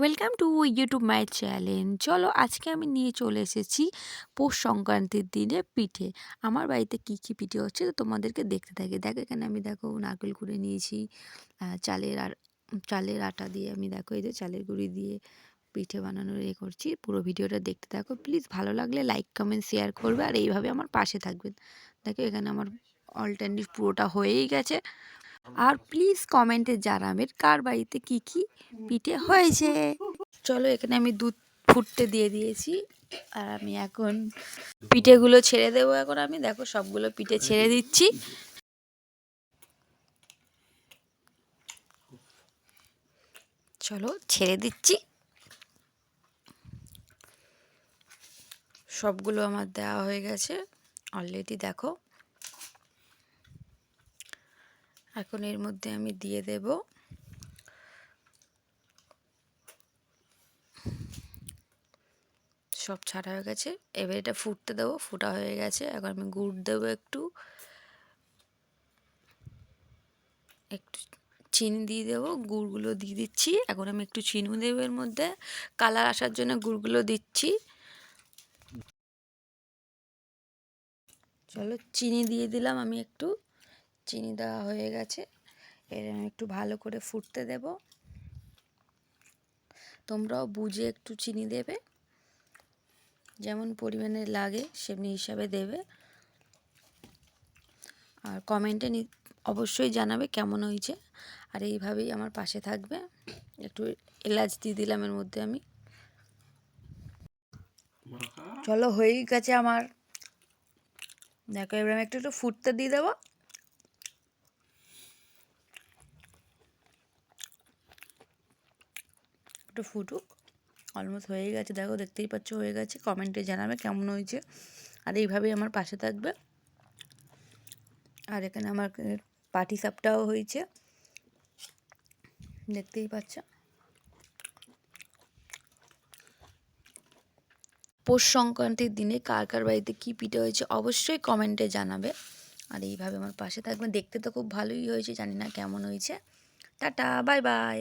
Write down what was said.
Welcome to YouTube my channel চলো আজকে আমি নিয়ে চলে এসেছি পৌষ সংক্রান্তির দিনে পিঠে। আমার বাড়িতে কী কী পিঠে হচ্ছে তো তোমাদেরকে দেখতে থাকি। দেখো, এখানে আমি দেখো নারকেল কুড়ে নিয়েছি চালের আর, চালের আটা দিয়ে আমি দেখো এই যে চালের গুঁড়ি দিয়ে পিঠে বানানোর এ করছি। পুরো ভিডিওটা দেখতে থাকো। প্লিজ ভালো লাগলে লাইক কমেন্ট শেয়ার করবে আর এইভাবে আমার পাশে থাকবেন। দেখো এখানে আমার অলটারনেটিভ পুরোটা হয়েই গেছে। আর প্লিজ কমেন্টে জানাবেন কার বাড়িতে কি কি পিঠে হয়েছে। চলো এখানে আমি দুধ ফুটতে দিয়ে দিয়েছি। আর আমি এখন পিঠেগুলো ছেড়ে দেবো এখন আমি। দেখো সবগুলো পিঠে ছেড়ে দিচ্ছি। চলো ছেড়ে দিচ্ছি। সবগুলো আমার দেওয়া হয়ে গেছে। অলরেডি দেখো এখন এর মধ্যে আমি দিয়ে দেব সব ছাড়া হয়ে গেছে। এবার এটা ফুটতে দেবো, ফুটা হয়ে গেছে। এখন আমি গুড় দেবো একটু। একটু চিনি দিয়ে দেবো, গুড়গুলো দিয়ে দিচ্ছি। এখন আমি একটু চিনি দেবো এর মধ্যে। কালার আসার জন্য গুড়গুলো দিচ্ছি। চলো চিনি দিয়ে দিলাম আমি একটু। চিনি দেওয়া হয়ে গেছে। এর আমি একটু ভালো করে ফুটতে দেব। তোমরাও বুঝে একটু চিনি দেবে। যেমন পরিমাণে লাগে সেমনি হিসাবে দেবে। আর কমেন্টে অবশ্যই জানাবে কেমন হয়েছে। আর এইভাবেই আমার পাশে থাকবে। একটু এলাচ দিয়ে দিলাম এর মধ্যে আমি। চলো হয়েই গেছে আমার। দেখো এবার আমি একটু একটু ফুটতে দিয়ে দেবো। একটু ফুটুক। অলমোস্ট হয়ে গেছে। দেখো, দেখতেই পাচ্ছ, হয়ে গেছে। কমেন্টে জানাবে কেমন হয়েছে। আর এইভাবেই আমার পাশে থাকবে। আর এখানে আমার পাটি সাপটাও হয়েছে। দেখতেই পাচ্ছ। পৌষ সংক্রান্তির দিনে কার কার বাড়িতে কী পিঠে হয়েছে অবশ্যই কমেন্টে জানাবে। আর এইভাবে আমার পাশে থাকবে। দেখতে তো খুব ভালোই হয়েছে। জানি না কেমন হয়েছে। Tata bye bye